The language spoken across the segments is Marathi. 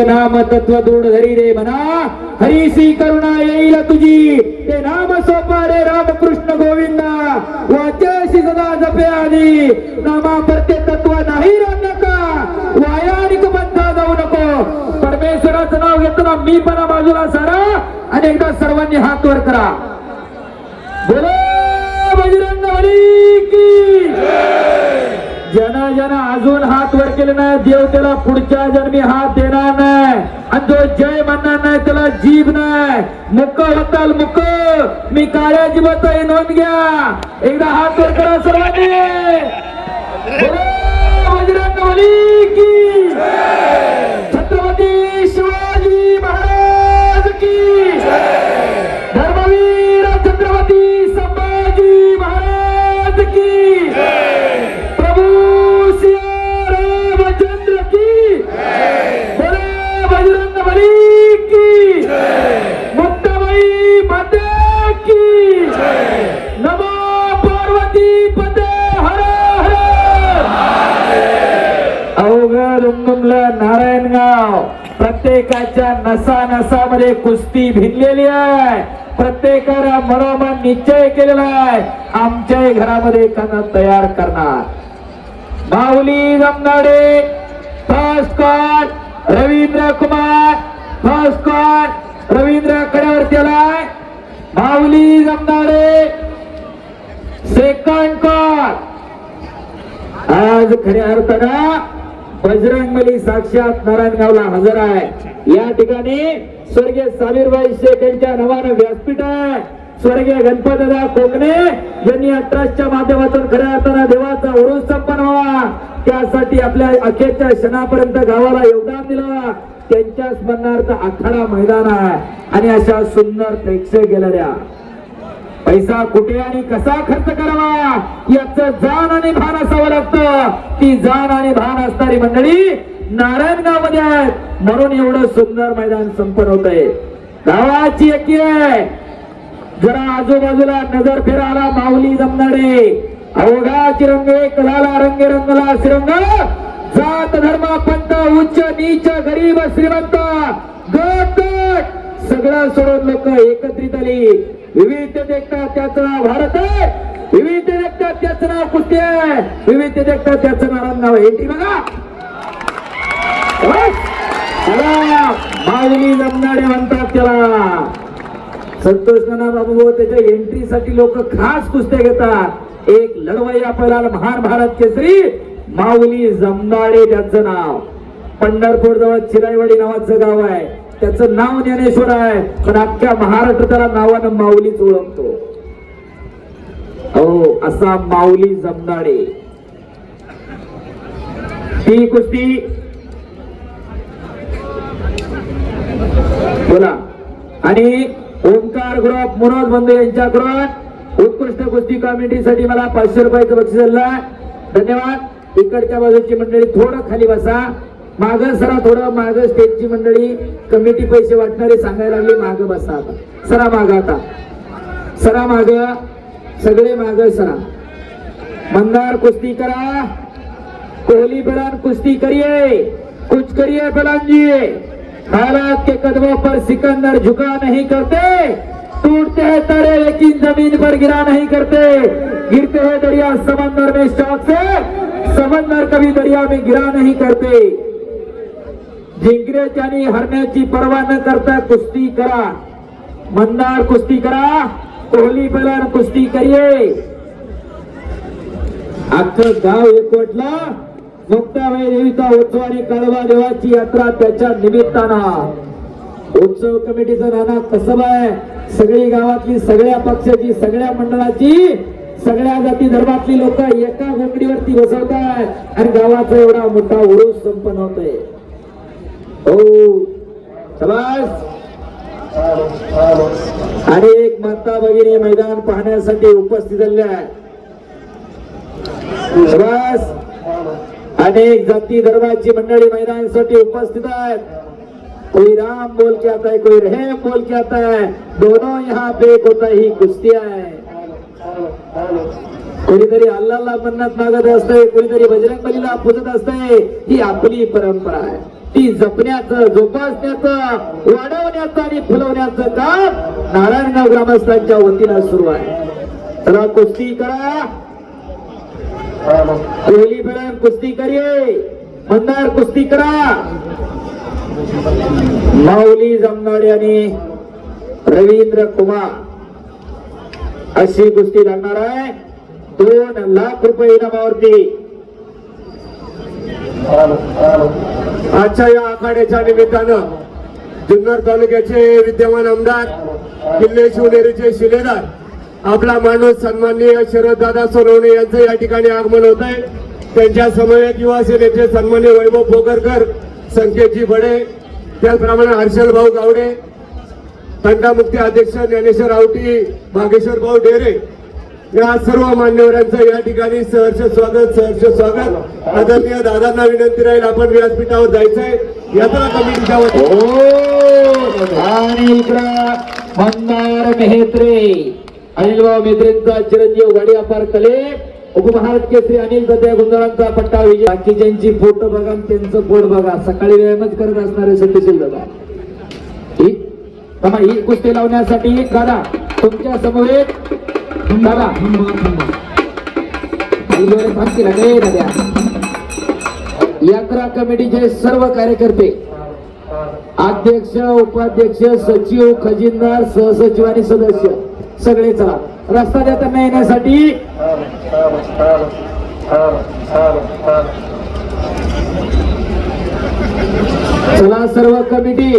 नाम तत्व दृढ धरी रे म्हणा हरीसी करुणा येईल तुझी. ते नाम सोपा रे रामकृष्ण गोविंदा. वाच्याशी सदा जपे आली नामा प्रत्ये तत्व नाही रे नका. वायानिक बंधा जाऊ नको. परमेश्वराचं नाव घेताना मी पण बाजूला सारा. आणि एकदा सर्वांनी हात वर करा. बोला. ज्यांना ज्यांना अजून हात वर केले नाही देव त्याला पुढच्या जन्मी हात देणार नाही. आणि जो जय म्हणणार नाही त्याला जीभ नाही. मुक होताल मुक. मी काळ्या जीवाचा नोंद घ्या. एकदा हात वर करा सर्वांनी. की. अवघड नारायणगाव प्रत्येकाच्या नसा नसामध्ये कुस्ती भिनलेली आहे. प्रत्येकाला मनोमन निश्चय केलेला आहे. आमच्याही घरामध्ये एखादा तयार करणार. Mauli Jamnade first cot Ravindra Kumar first cot Ravindra कड्यावरती आलाय. माऊली जमनाडे सेकंड कॉट आज खऱ्या अर्थानं बजरंगबली साक्षात नारायणगावला हजर आहे. या ठिकाणी स्वर्गीय सामीरबाई शेख यांच्या नावानं व्यासपीठ आहे. स्वर्गीय गणपतदा कोकणे यांनी या ट्रस्टच्या माध्यमातून खऱ्या अर्थानं देवाचा उरुस संपन्न व्हावा. त्यासाठी आपल्या अखेरच्या क्षणापर्यंत गावाला योगदान दिलं. त्यांच्या स्मरणार्थ आखाडा मैदान आहे. आणि अशा सुंदर प्रेक्षक गेलेल्या पैसा कुठे आणि कसा खर्च करावा? याचं जाण आणि भान असावं लागतं. ती जाण आणि भान असणारी मंडळी नारायणगावमध्ये आहेत. म्हणून एवढं सुंदर मैदान संपन्न होत आहे. गावाची एकी आहे. जरा आजूबाजूला नजर फिराला माऊली जमणारे. अवघा चिरंगे कलाला रंगे रंगला श्रीरंग जात धर्म पंत उच्च नीच गरीब श्रीमंत. गट गट. सगळं सोडून लोक एकत्रित आली. विविध देखता त्याचं नाव भारत आहे. विविध देखता त्याचं नाव कुस्ती आहे? विविध देखता त्याचं नाव नाव आहे. ती बघा. मागणी माऊली जमणारे म्हणतात त्याला. संतोष नाना बाबू त्याच्या एंट्रीसाठी लोक खास कुस्त्या घेतात. एक लढवय्या पहिला महान भारत केसरी माऊली जमदाडे त्यांचं नाव. पंढरपूर जवळ चिराईवाडी नावाचं गाव आहे. त्याचं नाव ज्ञानेश्वर आहे पण अख्ख्या महाराष्ट्र त्याला नावानं माऊलीच ओळखतो. हो असा माऊली जमदाडे ती कुस्ती. बोला. आणि ओंकार ग्रुप मनोज बंधू यांच्याकडून उत्कृष्ट कुस्ती कॉमेंट्रीसाठी मला पाचशे रुपयाचं बक्षीस धन्यवाद. इकडच्या बाजूची मंडळी थोडं खाली बसा. माग सरा थोडं माग स्टेजची मंडळी कमिटी पैसे वाटणारे सांगायला लागले माग बसा आता. सरा माग आता. सरा माग सगळे माग सरा. मंदार कुस्ती करा. कोहली बलान कुस्ती करिए कुछ करिए बलानजी भारत हालात के कदमों पर सिकंदर झुका नहीं करते. टूटते हैं तारे लेकिन जमीन पर गिरा नहीं करते. गिरते हैं दरिया समंदर में शौक से. समंदर कभी दरिया में गिरा नहीं करते. जिंकण्याची आणि हरण्याची पर्वा न करता कुस्ती करा. मंदार कुस्ती करा. कोहली बलान कुस्ती करिये. अख्खं गाव एकवटला. मुक्ताबाई देवीचा उत्सव आणि कळवा देवाची यात्रा त्याच्या निमित्तानं. उत्सव कमिटीचं नाना कसब आहे सगळी गावातली सगळ्या पक्षाची सगळ्या मंडळाची सगळ्या जाती धर्मातली लोक एका घोंगडीवरती बसवतात आणि गावाचा एवढा मोठा उरूस संपन्न होतोय. हो. शबास. आणि एक माता भगिनी मैदान पाहण्यासाठी उपस्थित झाल्या. आहे शबास. अनेक जाती धर्माची मंडळी मैदानासाठी उपस्थित आहेत. कोई राम बोल के आता है कोई रहेम बोल के आता है. दोनों यहाँ पे एक होता ही कुस्ती आहे. कोणीतरी अल्लाला मन्नत मागत असते कोणीतरी बजरंग बलीला पूजत असते ही आपली परंपरा आहे. ती जपण्याचं जोपासण्याचं वाढवण्याचं आणि फुलवण्याचं काम नारायणगाव ग्रामस्थांच्या वतीनं सुरू आहे. चला कुस्ती करा. पहिली बेळण कुस्ती करिये मंदार कुस्ती करा. माऊली जमनाडे आणि रवींद्र कुमार. अशी कुस्ती लागणार आहे. दोन लाख रुपये इनामावरती. आजच्या या आखाड्याच्या निमित्तानं जुन्नर तालुक्याचे विद्यमान आमदार किल्ले शिवनेरीचे शिलेदार आपला माणूस सन्माननीय शरददादा सोनवणे यांचं या ठिकाणी आगमन होत आहे त्यांच्या समवेत युवा सेनेचे सन्मान्य वैभव पोकरकर संकेतजी बडे त्याचप्रमाणे हर्षल भाऊ गावडे तंटामुक्ती अध्यक्ष ज्ञानेश्वर आवटी भागेश्वर भाऊ डेरे या सर्व मान्यवरांचं या ठिकाणी सहर्ष स्वागत सहर्ष स्वागत. आदरणीय दादांना विनंती राहील आपण व्यासपीठावर जायचंय. यात्रा कमिटीच्या वतीने आणि हो, मंदार मेहत्रे अनिलभाऊ मेहत्रेंचा चिरंजीव वाडियापार कले उपमहाराज केसरी अनिल सध्या गुंजळांचा पट्टा विजय बाकीच्यांची फोटो बघा त्यांचं पोट बघा. सकाळी व्यायामच करत असणारे सत्यशील दादा ही कुस्ती लावण्यासाठी दादा तुमच्यासमोर दादा दादा. यात्रा कमिटीचे सर्व कार्यकर्ते अध्यक्ष उपाध्यक्ष सचिव खजिनदार सहसचिव आणि सदस्य सगळे चला. रस्ता देताना येण्यासाठी चला सर्व कमिटी.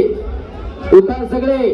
उठा सगळे.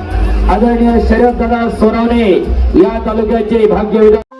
आदरणीय शरद दादा सोनवणे या तालुक्याचे भाग्यविधान